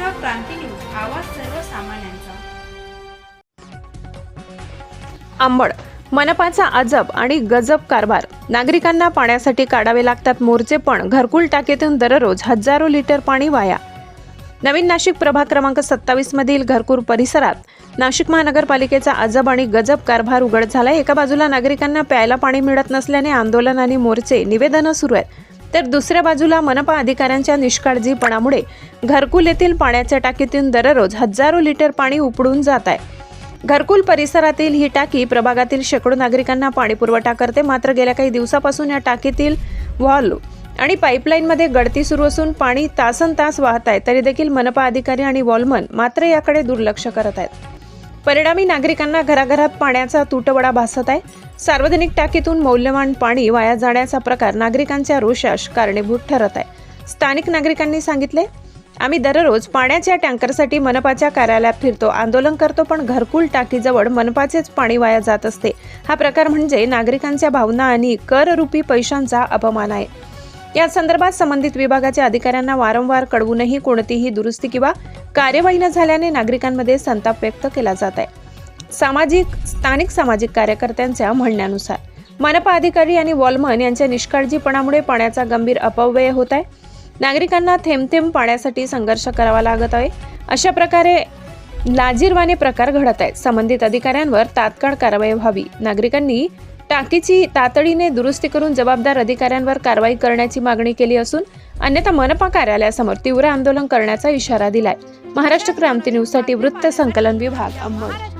क्रांती news आवाज सर्वसामान्यांचा. आंबड मनपाचा अजब आणि गजब कारभार. नागरिकांना पाण्यासाठी काढावे लागतात मोर्चे पण घरकुल टाकीतून दररोज हजारो लिटर पाणी वाया. नवीन नाशिक प्रभाग क्रमांक सत्तावीस मधील घरकुल परिसरात नाशिक महानगरपालिकेचा अजब आणि गजब कारभार उघड झालाय. एका बाजूला नागरिकांना प्यायला पाणी मिळत नसल्याने आंदोलन आणि मोर्चे निवेदनं सुरू आहेत. तर दुसऱ्या बाजूला मनपा अधिकाऱ्यांच्या निष्काळजीपणामुळे घरकुल येथील पाण्याच्या टाकीतून दररोज हजारो लिटर पाणी उपडून जात आहे. घरकुल परिसरातील ही टाकी प्रभागातील शेकडो नागरिकांना पाणी पुरवठा करते. मात्र गेल्या काही दिवसापासून या टाकीतील व्हॉल्व आणि पाईपलाईनमध्ये गळती सुरू असून पाणी तासन तास वाहत आहे. तरी देखील मनपा अधिकारी आणि वॉलमन मात्र याकडे दुर्लक्ष करत आहेत. परिणामी नागरिकांना घराघरात पाण्याचा तुटवडा भासत आहे. सार्वजनिक टाकीतून मौल्यवान पाणी वाया जाण्याचा प्रकार नागरिकांच्या रोषास कारणीभूत ठरत आहे. स्थानिक नागरिकांनी सांगितले आम्ही दररोज पाण्याच्या टँकरसाठी मनपाच्या कार्यालयात फिरतो आंदोलन करतो पण घरकुल टाकीजवळ मनपाचेच पाणी वाया जात असते. हा प्रकार म्हणजे नागरिकांच्या भावना आणि कररूपी पैशांचा अपमान आहे. या संदर्भात संबंधित विभागाच्या अधिकाऱ्यांना वारंवार कळवूनही कोणतीही दुरुस्ती किंवा कार्यवाही न झाल्याने नागरिकांमध्ये संताप व्यक्त केला जात आहे. सामाजिक स्थानिक सामाजिक कार्यकर्त्यांच्या म्हणण्यानुसार मनपा अधिकारी आणि वॉलमन यांच्या निष्काळजीपणामुळे पाण्याचा गंभीर अपव्यय होत आहे. नागरिकांना थेंब थेंब पाण्यासाठी संघर्ष करावा लागत आहे. अशा प्रकारे लाजीरवाने प्रकार घडत आहेत. संबंधित अधिकाऱ्यांवर तात्काळ कारवाई व्हावी. नागरिकांनी टाकीची तातडीने दुरुस्ती करून जबाबदार अधिकाऱ्यांवर कारवाई करण्याची मागणी केली असून अन्यथा मनपा कार्यालयासमोर तीव्र आंदोलन करण्याचा इशारा दिलाय. महाराष्ट्र क्रांती न्यूजसाठी वृत्त संकलन विभाग अंबड.